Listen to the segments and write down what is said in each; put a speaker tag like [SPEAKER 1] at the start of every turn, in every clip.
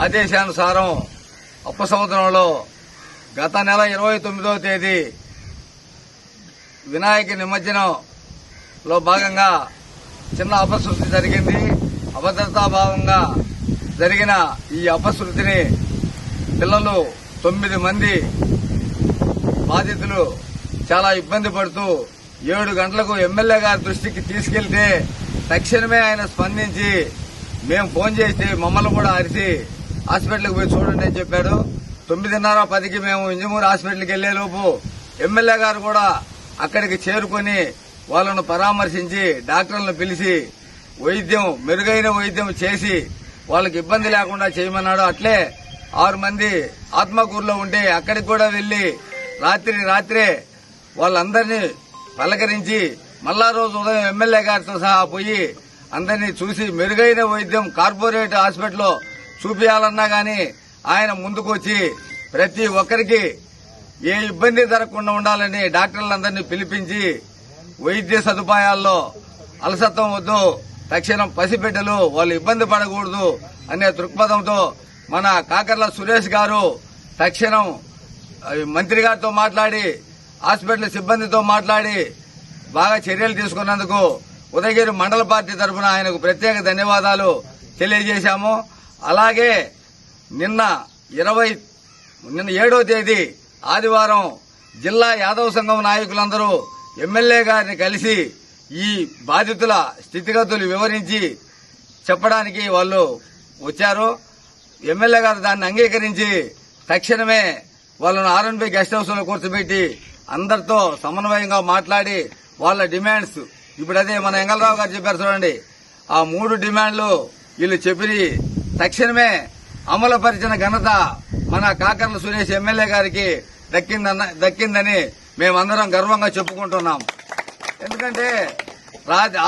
[SPEAKER 1] ఆదేశానుసారం అప్పు సంవత్సరంలో గత నెల ఇరవై తొమ్మిదవ తేదీ వినాయక నిమజ్జనంలో భాగంగా చిన్న అపశృతి జరిగింది. అభద్రతాభావంగా జరిగిన ఈ అపశృతిని పిల్లలు తొమ్మిది మంది బాధితులు చాలా ఇబ్బంది పడుతూ ఏడు గంటలకు ఎమ్మెల్యే గారి దృష్టికి తీసుకెళ్తే తక్షణమే ఆయన స్పందించి మేము ఫోన్ చేసి మమ్మల్ని కూడా అరిసి హాస్పిటల్కి పోయి చూడండి అని చెప్పాడు. తొమ్మిదిన్నర పదికి మేము ఇంజమూరు హాస్పిటల్కి వెళ్ళేలోపు ఎమ్మెల్యే గారు కూడా అక్కడికి చేరుకొని వాళ్ళను పరామర్శించి డాక్టర్లను పిలిచి వైద్యం మెరుగైన వైద్యం చేసి వాళ్ళకి ఇబ్బంది లేకుండా చేయమన్నాడు. అట్లే ఆరు మంది ఆత్మకూరులో ఉంటే అక్కడికి కూడా వెళ్ళి రాత్రి రాత్రే వాళ్ళందరినీ పలకరించి మళ్ళా రోజు ఉదయం ఎమ్మెల్యే గారితో సహా పోయి అందరినీ చూసి మెరుగైన వైద్యం కార్పొరేట్ హాస్పిటల్లో చూపించాలన్నా గాని ఆయన ముందుకొచ్చి ప్రతి ఒక్కరికి ఏ ఇబ్బంది జరగకుండా ఉండాలని డాక్టర్లందరినీ పిలిపించి వైద్య సదుపాయాల్లో అలసత్వం వద్దు తక్షణం పసిబిడ్డలు వాళ్ళు ఇబ్బంది పడకూడదు అనే దృక్పథంతో మన కాకర్ల సురేష్ గారు తక్షణం మంత్రి గారితో మాట్లాడి హాస్పిటల్ సిబ్బందితో మాట్లాడి బాగా చర్యలు తీసుకున్నందుకు ఉదయగిరి మండల పార్టీ తరఫున ఆయనకు ప్రత్యేక ధన్యవాదాలు తెలియజేశాము. అలాగే నిన్న ఇరవై నిన్న ఏడో తేదీ ఆదివారం జిల్లా యాదవ సంఘం నాయకులందరూ ఎమ్మెల్యే గారిని కలిసి ఈ బాధితుల స్థితిగతులు వివరించి చెప్పడానికి వాళ్ళు వచ్చారు. ఎమ్మెల్యే గారు దాన్ని అంగీకరించి తక్షణమే వాళ్ళను ఆర్ఎన్బి గెస్ట్ హౌస్లో కూర్చోబెట్టి అందరితో సమన్వయంగా మాట్లాడి వాళ్ళ డిమాండ్స్ ఇప్పుడు అదే మన ఎంగళరావు గారు చెప్పారు చూడండి. ఆ మూడు డిమాండ్లు వీళ్ళు చెప్పి తక్షణమే అమలుపరిచిన ఘనత మన కాకర్ల సురేష్ ఎమ్మెల్యే గారికి దక్కిందన్న దక్కిందని మేమందరం గర్వంగా చెప్పుకుంటున్నాం. ఎందుకంటే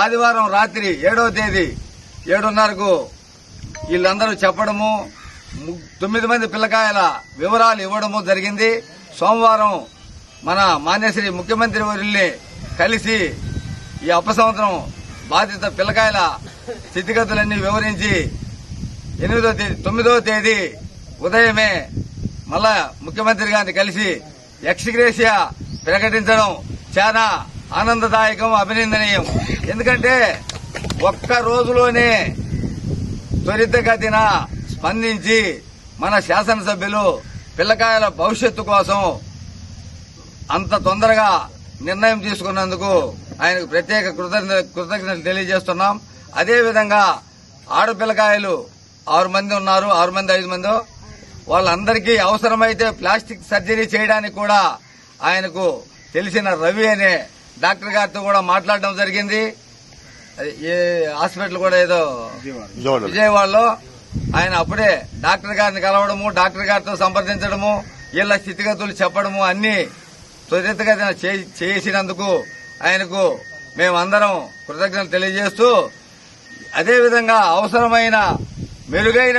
[SPEAKER 1] ఆదివారం రాత్రి ఏడవ తేదీ ఏడున్నరకు వీళ్ళందరూ చెప్పడము తొమ్మిది మంది పిల్లకాయల వివరాలు ఇవ్వడము జరిగింది. సోమవారం మన మాన్యశ్రీ ముఖ్యమంత్రి వరుల్ని కలిసి ఈ అపసంవత్సరం బాధిత పిల్లకాయల స్థితిగతులన్నీ వివరించి ఎనిమిదో తేదీ తొమ్మిదో తేదీ ఉదయమే మళ్ళా ముఖ్యమంత్రి గారిని కలిసి ఎక్స్గ్రేషియా ప్రకటించడం చాలా ఆనందదాయకం అభినందనీయం. ఎందుకంటే ఒక్క రోజులోనే త్వరితగతిన స్పందించి మన శాసనసభ్యులు పిల్లకాయల భవిష్యత్తు కోసం అంత తొందరగా నిర్ణయం తీసుకున్నందుకు ఆయనకు ప్రత్యేక కృతజ్ఞ కృతజ్ఞతలు తెలియజేస్తున్నాం. అదేవిధంగా ఆడపిల్లకాయలు ఆరు మంది ఉన్నారు ఆరు మంది ఐదు మంది. వాళ్ళందరికీ అవసరమైతే ప్లాస్టిక్ సర్జరీ చేయడానికి కూడా ఆయనకు తెలిసిన రవి అనే డాక్టర్ గారితో కూడా మాట్లాడడం జరిగింది. ఏ హాస్పిటల్ కూడా ఏదో విజయవాడలో. ఆయన అప్పుడే డాక్టర్ గారిని కలవడము డాక్టర్ గారితో సంప్రదించడము వీళ్ళ స్థితిగతులు చెప్పడము అన్ని త్వరితగతిన చే- చేసినందుకు ఆయనకు మేమందరం కృతజ్ఞతలు తెలియజేస్తూ అదేవిధంగా అవసరమైన మెరుగైన